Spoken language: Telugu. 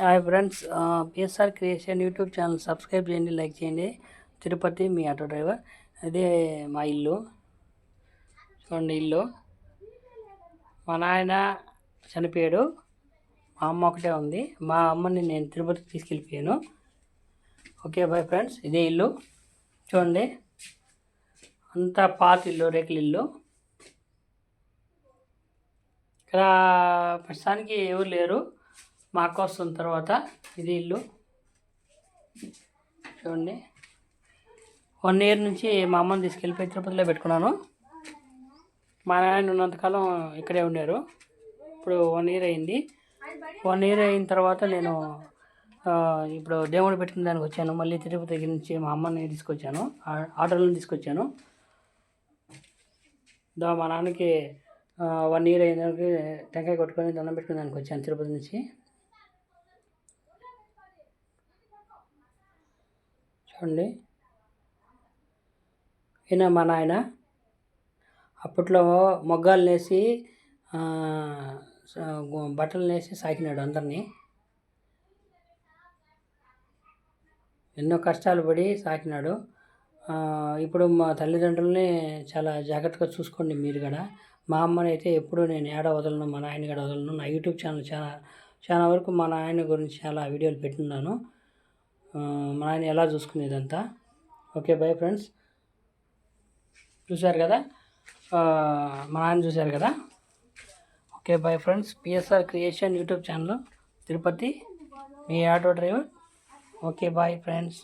Hi friends PSR creation YouTube channel subscribe చేయండి లైక్ చేయండి. తిరుపతి మీ ఆటో డ్రైవర్. అదే మా ఇల్లు. చూడండి ఇల్లు. మా నాయన చనిపోయాడు. మా అమ్మ ఒకటే ఉంది. మా అమ్మని నేను తిరుపతికి తీసుకెళ్ళిపోయాను. ఓకే బాయ్ ఫ్రెండ్స్ ఇదే ఇల్లు. చూడండి. అంతా పాత ఇల్లు రేకుల ఇల్లు. ఇక్కడ ప్రస్తుతానికి ఎవరు లేరు. మా అక్క వస్తున్న తర్వాత ఇది ఇల్లు. చూడండి. వన్ ఇయర్ నుంచి మా అమ్మని తీసుకెళ్ళిపోయి తిరుపతిలో పెట్టుకున్నాను. మా నాయన ఉన్నంతకాలం ఇక్కడే ఉన్నారు ఇప్పుడు వన్ ఇయర్ అయింది. వన్ ఇయర్ అయిన తర్వాత నేను ఇప్పుడు దేవుడు పెట్టుకున్న దానికి వచ్చాను. మళ్ళీ తిరుపతి దగ్గర నుంచి మా అమ్మని తీసుకొచ్చాను. ఆటోలను తీసుకొచ్చాను. దా మా నాన్నకి వన్ ఇయర్ అయిన దానికి టెంకాయ కొట్టుకొని దండం పెట్టుకున్న దానికి వచ్చాను తిరుపతి నుంచి. చూడండి. ఈయన మా నాయన. అప్పట్లో మొగ్గాలు నేసి బట్టలు నేసి సాకినాడు అందరినీ. ఎన్నో కష్టాలు పడి సాకినాడు. ఇప్పుడు మా తల్లిదండ్రులని చాలా జాగ్రత్తగా చూసుకోండి మీరు కూడా. మా అమ్మని అయితే ఎప్పుడూ నేను ఏడ వదలను మా నాయన కూడా వదలను. నా యూట్యూబ్ ఛానల్ చాలా చాలా వరకు మా నాయన గురించి చాలా వీడియోలు పెట్టున్నాను. మా ఆయన ఎలా చూసుకునేదంతా? ఓకే బై ఫ్రెండ్స్ చూశారు కదా? మా ఆయన చూశారు కదా? Okay bye friends PSR creation YouTube channel Tirupati మీ auto driver. Okay bye friends